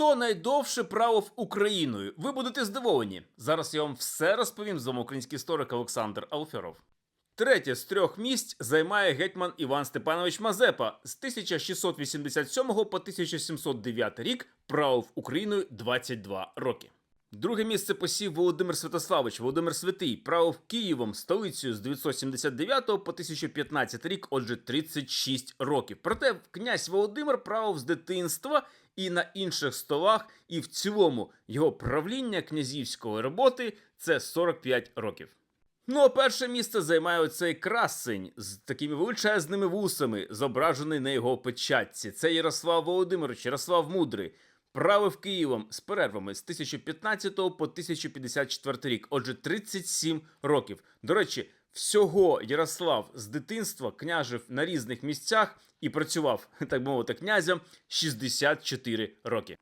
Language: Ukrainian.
Хто найдовше правив Україною? Ви будете здивовані. Зараз я вам все розповім з вами український історик Олександр Алферов. Третє з трьох місць займає гетьман Іван Степанович Мазепа з 1687 по 1709 рік правив Україною 22 роки. Друге місце посів Володимир Святославич, Володимир Святий, правив Києвом, столицею з 979 по 1015 рік, отже, 36 років. Проте князь Володимир правив з дитинства і на інших столах, і в цілому його правління князівської роботи це 45 років. Ну а перше місце займає оцей красень з такими величезними вусами, зображений на його печатці. Це Ярослав Володимирович, Ярослав Мудрий. Правив Києвом з перервами з 1015 по 1054 рік, отже, 37 років. До речі, всього Ярослав з дитинства княжив на різних місцях і працював, так би мовити, князем 64 роки.